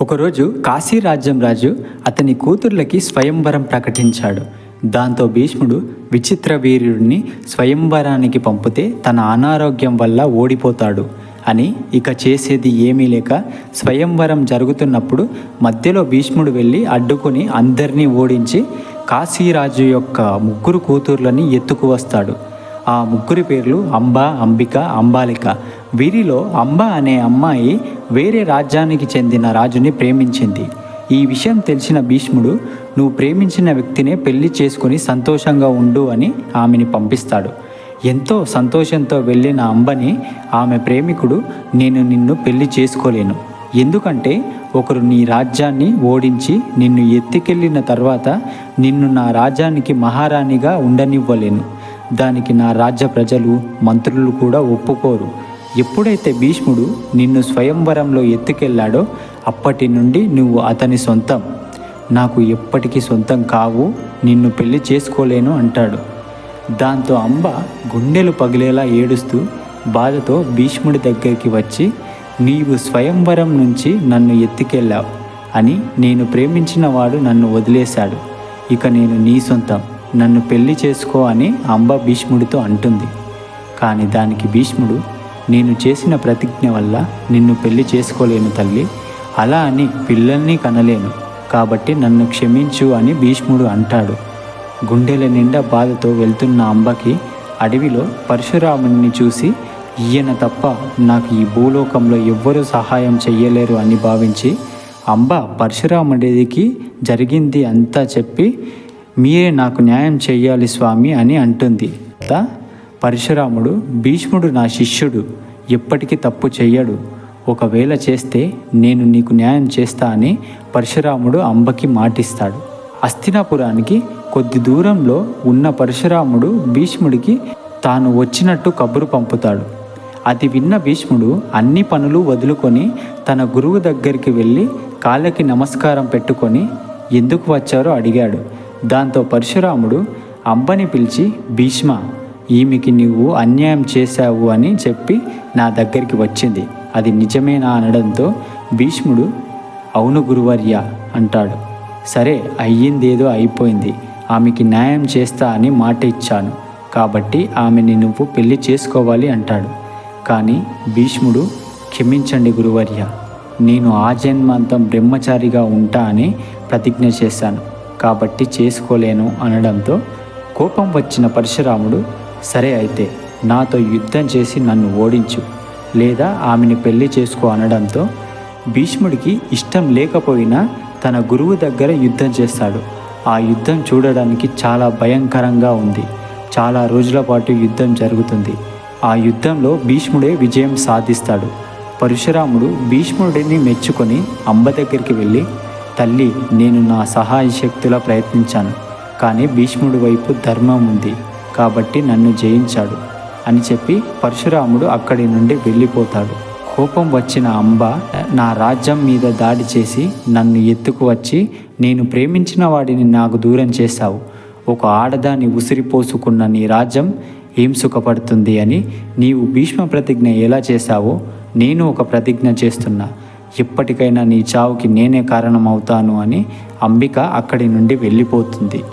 ఒకరోజు కాశీ రాజ్యం రాజు అతని కూతుర్లకి స్వయంవరం ప్రకటించాడు. దాంతో భీష్ముడు విచిత్ర వీరుడిని స్వయంవరానికి పంపితే తన అనారోగ్యం వల్ల ఓడిపోతాడు అని ఇక చేసేది ఏమీ లేక స్వయంవరం జరుగుతున్నప్పుడు మధ్యలో భీష్ముడు వెళ్ళి అడ్డుకుని అందరినీ ఓడించి కాశీరాజు యొక్క ముగ్గురు కూతుర్లని ఎత్తుకు వస్తాడు. ఆ ముగ్గురి పేర్లు అంబ అంబిక అంబాలిక. వీరిలో అంబ అనే అమ్మాయి వేరే రాజ్యానికి చెందిన రాజుని ప్రేమించింది. ఈ విషయం తెలిసిన భీష్ముడు నువ్వు ప్రేమించిన వ్యక్తినే పెళ్ళి చేసుకుని సంతోషంగా ఉండు అని ఆమెని పంపిస్తాడు. ఎంతో సంతోషంతో వెళ్ళిన అంబని ఆమె ప్రేమికుడు నేను నిన్ను పెళ్ళి చేసుకోలేను. ఎందుకంటే ఒకరు నీ రాజ్యాన్ని ఓడించి నిన్ను ఎత్తికెళ్ళిన తర్వాత నిన్ను నా రాజ్యానికి మహారాణిగా ఉండనివ్వలేను. దానికి నా రాజ్య ప్రజలు మంత్రులు కూడా ఒప్పుకోరు. ఎప్పుడైతే భీష్ముడు నిన్ను స్వయంవరంలో ఎత్తుకెళ్ళాడో అప్పటి నుండి నువ్వు అతని సొంతం. నాకు ఎప్పటికీ సొంతం కావు నిన్ను పెళ్ళి చేసుకోలేను అంటాడు. దాంతో అంబ గుండెలు పగిలేలా ఏడుస్తూ బాధతో భీష్ముడి దగ్గరికి వచ్చి నీవు స్వయంవరం నుంచి నన్ను ఎత్తుకెళ్ళావు అని నేను ప్రేమించిన వాడు నన్ను వదిలేశాడు. ఇక నేను నీ సొంతం. నన్ను పెళ్ళి చేసుకో అని అంబ భీష్ముడితో అంటుంది. కానీ దానికి భీష్ముడు నేను చేసిన ప్రతిజ్ఞ వల్ల నిన్ను పెళ్ళి చేసుకోలేను తల్లి. అలా అని పిల్లల్ని కనలేను. కాబట్టి నన్ను క్షమించు అని భీష్ముడు అంటాడు. గుండెల నిండా బాధతో వెళ్తున్న అంబకి అడవిలో పరశురాముని చూసి ఈయన తప్ప నాకు ఈ భూలోకంలో ఎవ్వరూ సహాయం చెయ్యలేరు అని భావించి అంబ పరశురాముడికి జరిగింది అంతా చెప్పి మీరే నాకు న్యాయం చేయాలి స్వామి అని అంటుంది. త పరశురాముడు భీష్ముడు నా శిష్యుడు ఎప్పటికీ తప్పు చెయ్యడు. ఒకవేళ చేస్తే నేను నీకు న్యాయం చేస్తా అని పరశురాముడు అంబకి మాటిస్తాడు. అస్థినాపురానికి కొద్ది దూరంలో ఉన్న పరశురాముడు భీష్ముడికి తాను వచ్చినట్టు కబురు పంపుతాడు. అది విన్న భీష్ముడు అన్ని పనులు వదులుకొని తన గురువు దగ్గరికి వెళ్ళి కాళ్ళకి నమస్కారం పెట్టుకొని ఎందుకు వచ్చారో అడిగాడు. దాంతో పరశురాముడు అంబని పిలిచి భీష్మ ఈమెకి నువ్వు అన్యాయం చేశావు అని చెప్పి నా దగ్గరికి వచ్చింది. అది నిజమేనా? అనడంతో భీష్ముడు అవును గురువర్య అంటాడు. సరే అయ్యిందేదో అయిపోయింది. ఆమెకి న్యాయం చేస్తా అని మాట ఇచ్చాను. కాబట్టి ఆమెని నువ్వు పెళ్ళి చేసుకోవాలి అంటాడు. కానీ భీష్ముడు క్షమించండి గురువర్య నేను ఆ జన్మాంతం బ్రహ్మచారిగా ఉంటా అని ప్రతిజ్ఞ చేశాను. కాబట్టి చేసుకోలేను అనడంతో కోపం వచ్చిన పరశురాముడు సరే అయితే నాతో యుద్ధం చేసి నన్ను ఓడించు లేదా ఆమెని పెళ్ళి చేసుకో అనడంతో భీష్ముడికి ఇష్టం లేకపోయినా తన గురువు దగ్గర యుద్ధం చేస్తాడు. ఆ యుద్ధం చూడడానికి చాలా భయంకరంగా ఉంది. చాలా రోజుల పాటు యుద్ధం జరుగుతుంది. ఆ యుద్ధంలో భీష్ముడే విజయం సాధిస్తాడు. పరశురాముడు భీష్ముడిని మెచ్చుకొని అంబ దగ్గరికి వెళ్ళి తల్లి నేను నా సహాయ శక్తిలో ప్రయత్నించాను. కానీ భీష్ముడి వైపు ధర్మం ఉంది. కాబట్టి నన్ను జయించాడు అని చెప్పి పరశురాముడు అక్కడి నుండి వెళ్ళిపోతాడు. కోపం వచ్చిన అంబ నా రాజ్యం మీద దాడి చేసి నన్ను ఎత్తుకు వచ్చి నేను ప్రేమించిన వాడిని నాకు దూరం చేశావు. ఒక ఆడదాన్ని ఉసిరిపోసుకున్న నీ రాజ్యం ఏం సుఖపడుతుంది అని నీవు భీష్మ ప్రతిజ్ఞ ఎలా చేశావో నేను ఒక ప్రతిజ్ఞ చేస్తున్నా. ఇప్పటికైనా నీ చావుకి నేనే కారణమవుతాను అని అంబిక అక్కడి నుండి వెళ్ళిపోతుంది.